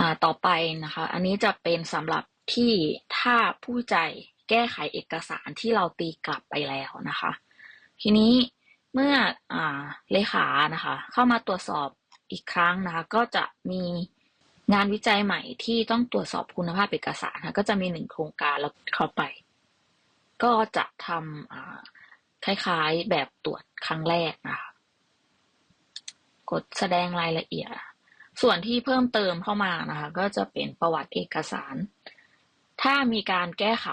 ่าต่อไปนะคะ อันนี้จะเป็นสำหรับที่ถ้าผู้วิจัยแก้ไขเอกสารที่เราตีกลับไปแล้วนะคะ ทีนี้เมื่ออ่าเลขานะคะ เข้ามาตรวจสอบอีกครั้งนะคะ ก็จะมีงานวิจัยใหม่ที่ต้องตรวจสอบคุณภาพเอกสารนะก็จะมีหนึ่งโครงการแล้วเข้าไป ก็จะทำคล้ายๆแบบตรวจครั้งแรกนะคะกดแสดงรายละเอียด ส่วนที่เพิ่มเติมเข้ามานะคะก็จะเป็นประวัติเอกสาร ถ้ามีการแก้ไข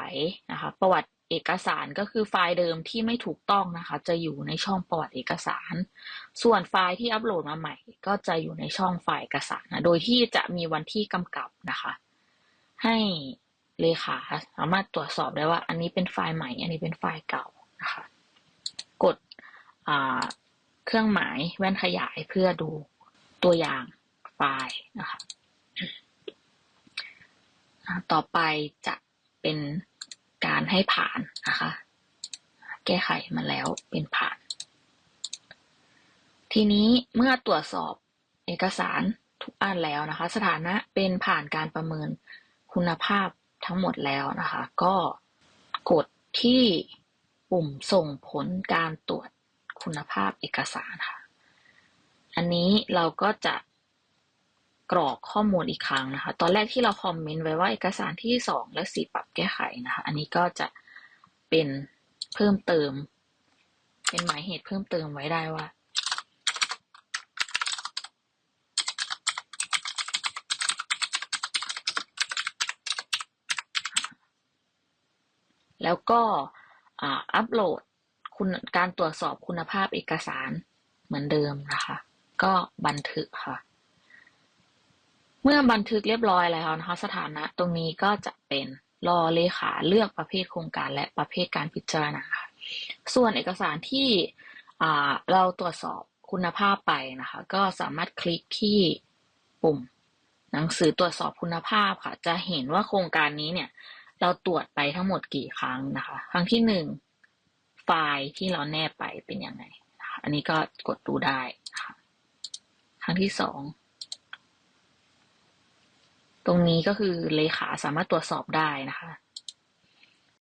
นะคะประวัติเอกสารก็คือไฟล์เดิมที่ไม่ถูกต้องนะคะ จะอยู่ในช่องประวัติเอกสาร ส่วนไฟล์ที่อัปโหลดมาใหม่ ก็จะอยู่ในช่องไฟล์เอกสารนะโดยที่จะมีวันที่กำกับนะคะ ให้เลขาสามารถตรวจสอบได้ว่า อันนี้เป็นไฟล์ใหม่ อันนี้เป็นไฟล์เก่านะคะ กดเครื่องหมายแว่นขยายเพื่อดูตัวอย่าง ไฟล์นะคะต่อไปจะเป็นการให้ผ่านนะคะ แก้ไขมาแล้วเป็นผ่าน ทีนี้เมื่อตรวจสอบเอกสารทุกอันแล้วนะคะ สถานะเป็นผ่านการประเมินคุณภาพทั้งหมดแล้วนะคะ ก็กดที่ปุ่มส่งผลการตรวจคุณภาพเอกสารค่ะ อันนี้เราก็จะ กรอกข้อมูลอีกครั้งนะคะ ตอนแรกที่เราคอมเมนต์ไว้ว่าเอกสารที่สองและสี่ปรับแก้ไขนะคะ อันนี้ก็จะเป็นเพิ่มเติม เป็นหมายเหตุเพิ่มเติมไว้ได้ว่าแล้วก็อัปโหลดคุณการตรวจสอบคุณภาพเอกสารเหมือนเดิมนะคะ ก็บันทึกค่ะ เมื่อบันทึกเรียบร้อยแล้วนะคะสถานะตรงนี้ก็จะเป็นรอเลขาเลือกประเภทโครงการและประเภทการพิจารณาค่ะส่วนเอกสารที่เราตรวจสอบคุณภาพไปนะคะ ก็สามารถคลิกที่ปุ่ม หนังสือตรวจสอบคุณภาพค่ะ จะเห็นว่าโครงการนี้เนี่ย เราตรวจไปทั้งหมดกี่ครั้งนะคะ ครั้งที่หนึ่งไฟล์ที่เราแนบไปเป็นยังไงอันนี้ก็กดดูได้ครั้งที่สอง ตรงนี้ก็คือเลขาสามารถตรวจสอบได้นะคะ